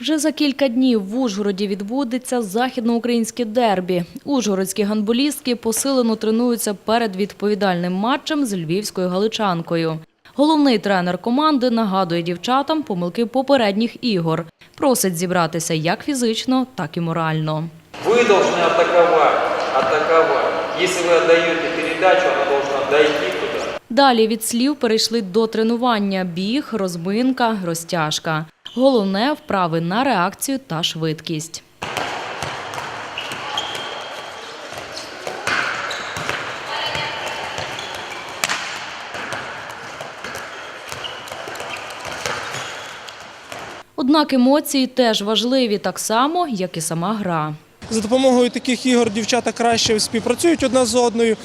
Вже за кілька днів в Ужгороді відбудеться західноукраїнське дербі. Ужгородські гандболістки посилено тренуються перед відповідальним матчем з львівською галичанкою. Головний тренер команди нагадує дівчатам помилки попередніх ігор. Просить зібратися як фізично, так і морально. Вы должны атаковать, атаковать. Если вы отдаете передачу, она должна дойти туда. Далі від слів перейшли до тренування – біг, розминка, розтяжка. Головне – вправи на реакцію та швидкість. Однак емоції теж важливі так само, як і сама гра. За допомогою таких ігор дівчата краще співпрацюють одна з одною,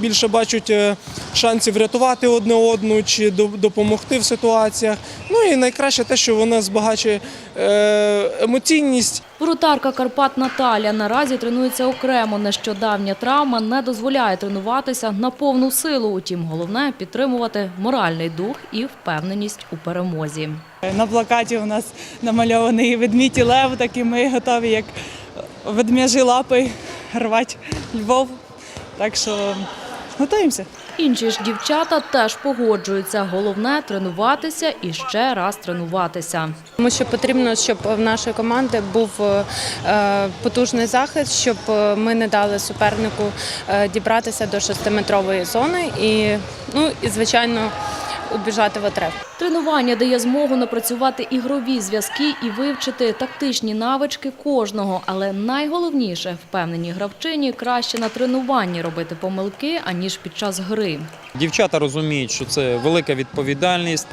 більше бачать е, шансів врятувати одне одну чи до- допомогти в ситуаціях. Ну і найкраще те, що вона збагачує е, емоційність. Воротарка Карпат Наталя наразі тренується окремо. Нещодавня травма не дозволяє тренуватися на повну силу. Утім, головне підтримувати моральний дух і впевненість у перемозі. На плакаті у нас намальований ведмідь і лев, так і ми готові, як ведмежі лапи, рвати Львов. Так що готуємося. Інші ж дівчата теж погоджуються. Головне тренуватися і ще раз тренуватися. Тому що потрібно, щоб в нашої команди був е, потужний захист, щоб е, ми не дали супернику е, дібратися до шестиметрової зони і, ну, і звичайно, убіжати в отрев. Тренування дає змогу напрацювати ігрові зв'язки і вивчити тактичні навички кожного. Але найголовніше впевнені гравчині краще на тренуванні робити помилки аніж під час гри. Дівчата розуміють, що це велика відповідальність.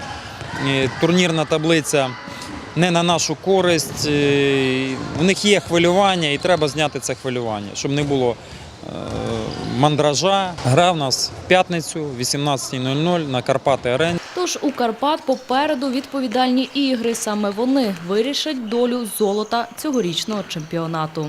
Е, Турнірна таблиця не на нашу користь. Е, В них є хвилювання, і треба зняти це хвилювання, щоб не було мандража. Гра в нас в п'ятницю, 18.00 на Карпати Арені. Тож у Карпат попереду відповідальні ігри. Саме вони вирішать долю золота цьогорічного чемпіонату.